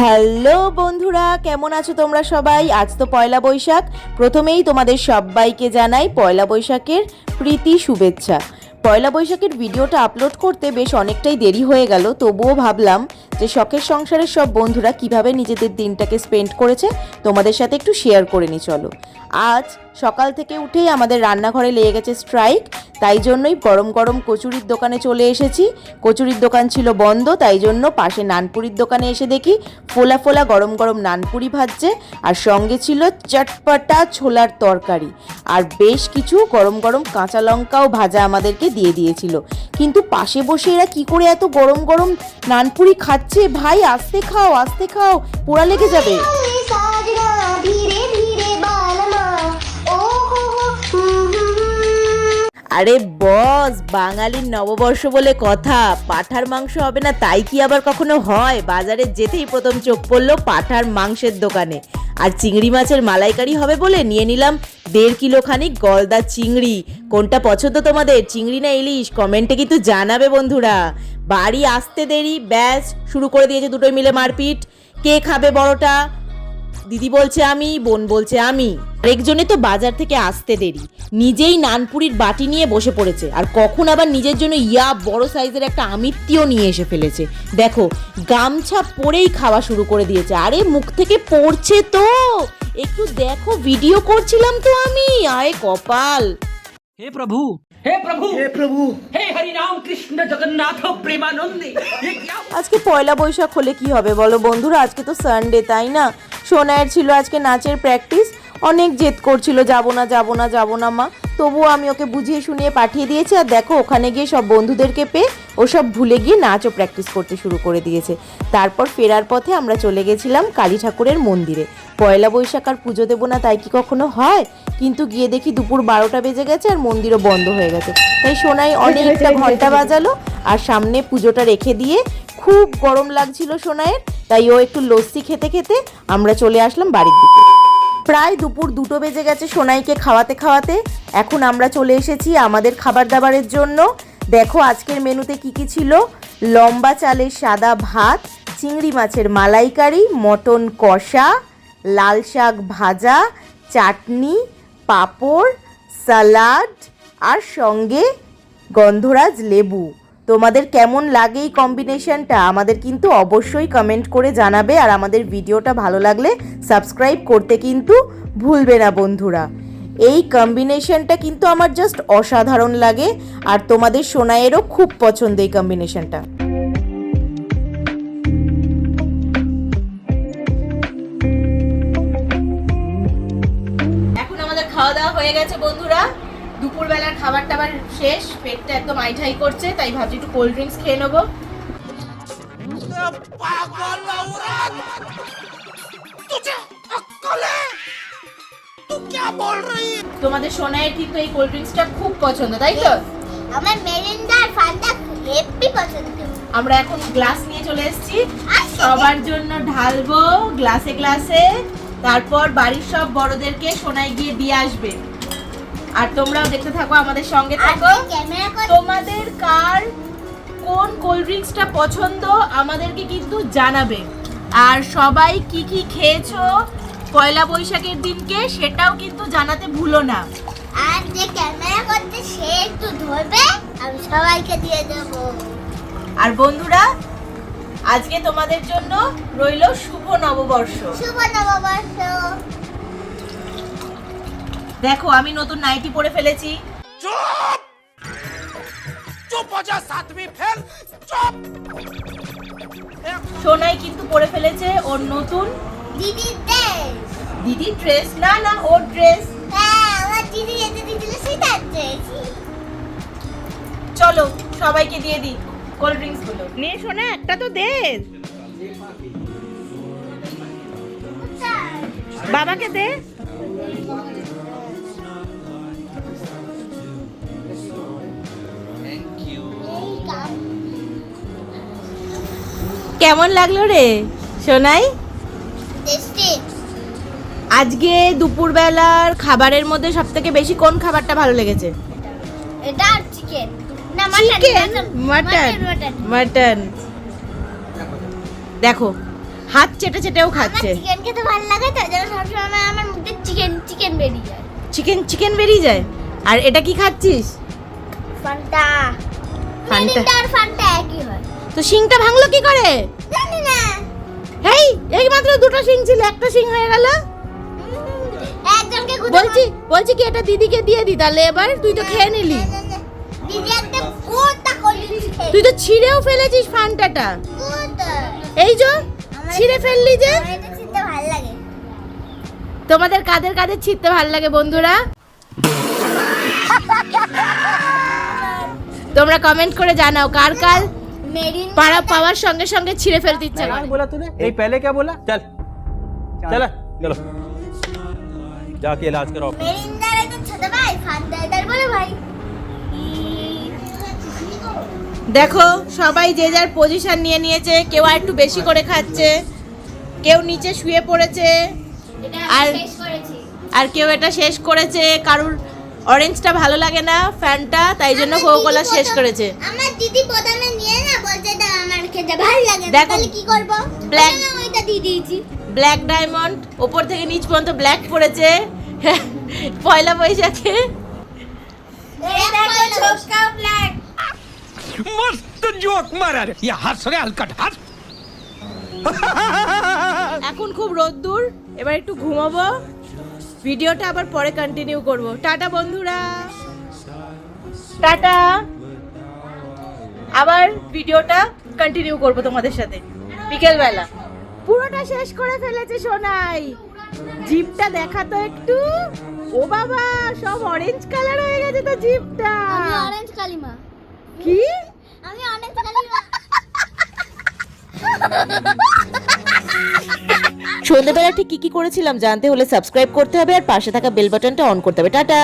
Hello বন্ধুরা, কেমন আছো তোমরা সবাই? আজ তো পয়লা বৈশাখ। প্রথমেই তোমাদের সবাইকে জানাই পয়লা বৈশাখের প্রীতি শুভেচ্ছা। পয়লা বৈশাখের ভিডিওটা আপলোড করতে বেশ অনেকটাই দেরি হয়ে গেল, তবুও ভাবলাম যে শখের সংসারের সব বন্ধুরা কীভাবে নিজেদের দিনটাকে স্পেন্ড করেছে, তোমাদের সাথে একটু শেয়ার করে নি চলো। আজ সকাল থেকে উঠেই আমাদের রান্নাঘরে লেগে গেছে স্ট্রাইক তাই জন্যই গরম গরম কচুরির দোকানে চলে এসেছি। কচুরির দোকান ছিল বন্ধ, তাই জন্য পাশে নানপুরির দোকানে এসে দেখি ফোলা ফোলা গরম গরম নানপুরি ভাজছে আর সঙ্গে ছিল চটপটা ছোলার তরকারি। আর বেশ কিছু গরম গরম কাঁচা লঙ্কাও ভাজা আমাদেরকে দিয়ে দিয়েছিল। কিন্তু পাশে বসে এরা কি করে এত গরম গরম নানপুরি খাচ্ছে? ভাই, আস্তে খাও আস্তে খাও, পোড়া লেগে যাবে। আরে বস, বাঙালির নববর্ষ বলে কথা। পাঠার মাংস হবে না, তাই কি আবার কখনো হয়? বাজারে যেতেই প্রথম চোখ পড়ল পাঠার মাংসের দোকানে। আর চিংড়ি মাছের মালাইকারি হবে বলে নিয়ে নিলাম দেড় কিলো খানিক গলদা চিংড়ি। কোনটা পছন্দ তোমাদের? চিংড়ি না ইলিশ? কমেন্টে কিন্তু জানাবে বন্ধুরা। বাড়ি আসতে দেরি, ব্যাস, শুরু করে দিয়েছে দুটোই মিলে মারপিট। কে খাবে বড়টা? দিদি বলছে আমি, বোন বলছে আমি। আরেকজনে তো বাজার থেকে আসতে দেরি। নিজেই নানপুরির বাটি নিয়ে বসে পড়েছে। আর কখন আবার নিজের জন্য ইয়া বড় সাইজের একটা আমিত্তিও নিয়ে এসে ফেলেছে। দেখো, গামছা পরেই খাওয়া শুরু করে দিয়েছে। আরে, মুখ থেকে পড়ছে তো। একটু দেখো ভিডিও করছিলাম তো আমি। আয় কপাল। হে প্রভু আজকে পয়লা বৈশাখ হলে কি হবে বলো বন্ধুরা? আজকে তো সানডে তাই না? সোনায়ের ছিল আজকে নাচের প্র্যাকটিস অনেক জেদ করছিল যাব না যাব না যাব না মা। তবুও আমি ওকে বুঝিয়ে শুনিয়ে পাঠিয়ে দিয়েছি আর দেখো ওখানে গিয়ে সব বন্ধুদেরকে পেয়ে ও সব ভুলে গিয়ে নাচও প্র্যাকটিস করতে শুরু করে দিয়েছে। তারপর ফেরার পথে আমরা চলে গেছিলাম কালী ঠাকুরের মন্দিরে। পয়লা বৈশাখ আর পুজো দেবো না তাই কি কখনো হয়? কিন্তু গিয়ে দেখি দুপুর বারোটা বেজে গেছে আর মন্দিরও বন্ধ হয়ে গেছে। তাই সোনাই অনেকটা ঘণ্টা বাজালো আর সামনে পুজোটা রেখে দিয়ে খুব গরম লাগছিল সোনায়ের তাই ও একটু লস্যি খেতে খেতে আমরা চলে আসলাম বাড়ির দিকে। প্রায় দুপুর দুটো বেজে গেছে সোনাইকে খাওয়াতে খাওয়াতে। এখন আমরা চলে এসেছি আমাদের খাবার দাবারের জন্য। দেখো আজকের মেনুতে কি কি ছিল? লম্বা চালের সাদা ভাত চিংড়ি মাছের মালাইকারি মটন কষা লাল শাক ভাজা চাটনি পাঁপড়, সালাড আর সঙ্গে গন্ধরাজ লেবু। তোমাদের কেমন লাগে এই কম্বিনেশনটা আমাদের কিন্তু অবশ্যই কমেন্ট করে জানাবে আর আমাদের ভিডিওটা ভালো লাগলে সাবস্ক্রাইব করতে কিন্তু ভুলবে না বন্ধুরা। এই কম্বিনেশনটা কিন্তু আমার জাস্ট অসাধারণ লাগে আর তোমাদের সোনায়েরও খুব পছন্দ এই কম্বিনেশনটা খাওয়া দাওয়া হয়ে গেছে বন্ধুরা। দুপুরবেলার খাবার টাবার শেষ পেটটা একদম আইঠাই করছে তাই ভাবছি একটু কোল্ড ড্রিঙ্কস খেয়ে নেব। তোমাদের সোনায়ের কিন্তু এই কোল্ড ড্রিঙ্কসটা খুব পছন্দ তাই তো? আমার মেরিন্ডা আর ফান্ডা হেভি পছন্দ। আমরা এখন গ্লাস নিয়ে চলে এসেছি। আচ্ছা। সবার জন্য ঢালবো গ্লাসে গ্লাসে তারপর বাড়ির সব বড়দেরকে সোনায় গিয়ে দিয়ে আসবে। আর তোমরাও দেখতে থাকো আমাদের সঙ্গে। থাকো তোমাদের কার কোন কোল্ড ড্রিঙ্কসটা পছন্দ আমাদেরকে কিন্তু জানাবে। আর সবাই কি কি খেয়েছো পয়লা বৈশাখের দিনকে সেটাও কিন্তু জানাতে ভুলো না। আর যে ক্যামেরা করতে সে একটু ধরবে আমি সবাইকে দিয়ে দেবো। আর বন্ধুরা আজকে তোমাদের জন্য রইল শুভ নববর্ষ। শুভ নববর্ষ। দেখো আমি নতুন নাইটি পরে ফেলেছি। চুপ! চুপ আজা সাতবি ফেল। চুপ! সোনাই কিন্তু পরে ফেলেছে ওর নতুন দিদি ড্রেস দিদি ড্রেস না না ওর ড্রেস হ্যাঁ আমার দিদি যেতে দিয়েছিল সেটা ড্রেস চলো সবাইকে দিয়ে দিই। কোল্ড ড্রিঙ্কসগুলো। নে সোনা একটা তো দে। বাবাকে দে। কেমন লাগল রে সোনাই? আজকে দুপুরবেলার খাবারের মধ্যে সব থেকে বেশি কোন খাবারটা ভালো লেগেছে? এটা চিকেন চিকেন মাটন মাটন দেখো হাত চেটে চেটেও খাচ্ছে। চিকেন খেতে ভালো লাগে তো যেন সবসময় আমার মুখে চিকেন চিকেন বেরিয়ে যায়। চিকেন চিকেন বেরিয়ে যায়? আর এটা কি খাচ্ছিস? Fanta Fanta. আর ফান্টা একই হয়। তো শিংটা ভাঙলো কি করে? জানি না। হেই এই মাত্র দুটো শিং ছিল একটা শিং হয়ে গেল। একজনকে বলছি বলছি কি এটা দিদিকে দিয়ে দি তাহলে এবার তুই তো খেয়ে নিলি। দিদি একটা কোটা কলিজ খেয়ে তুই তো ছিঁড়েও ফেলেছিস ফান্টাটা কোটা এই যে ছিঁড়ে ফেললি যে আমার এটা খেতে ভালো লাগে তোমাদের কাদের কাদের ছিঁড়তে ভালো লাগে বন্ধুরা তোমরা কমেন্ট করে জানাও কার কার মেরিন পাড়া পাওয়ার সঙ্গে সঙ্গে ছিঁড়ে ফেলতে ইচ্ছা क्या করে बोला तूने नहीं पहले क्या बोला चल चल चलो जाके इलाज कराओ মেরিন্দার একটা ছোট ভাই ফান্টা এটার বলে ভাই দেখো সবাই যে যার পজিশন নিয়ে নিয়েছে কেউ আর একটু বেশি করে খাচ্ছে কেউ নিচে শুয়ে পড়েছে আর- আর কেউ এটা শেষ করেছে কারুর অরেঞ্জটা ভালো লাগে না ফ্যানটা তাই জন্য আমার কোকো শেষ করেছে। আমার দিদি প্রথমে নিয়ে না বলছে এটা আমার খেতে ভালো লাগে দেখো, তাহলে কি করব? আমি ওইটা দিয়ে দিয়েছি। ব্ল্যাক ডায়মন্ড ওপর থেকে নিচ পর্যন্ত ব্ল্যাক পড়েছে পয়লা বৈশাখে। এই দেখো ছোটকা ব্ল্যাক मस्त जोक मारा रे ये हंस रे हलकट हंस এখন খুব রোদ্দুর এবার একটু ঘুমাবো ভিডিওটা আবার পরে কন্টিনিউ করব টাটা বন্ধুরা টাটা আবার ভিডিওটা কন্টিনিউ করব তোমাদের সাথে বিকেলবেলা পুরোটা শেষ করে ফেলেছে সোনাই জিপটা দেখা তো একটু ও বাবা সব অরেঞ্জ কালার হয়ে গেছে তো জিপটা আমি অরেঞ্জ কালিমা কি সন্ধ্যেবেলা ঠিক কি কি করেছিলাম জানতে হলে সাবস্ক্রাইব করতে হবে আর পাশে থাকা বেল বাটনটা অন করতে হবে। টাটা।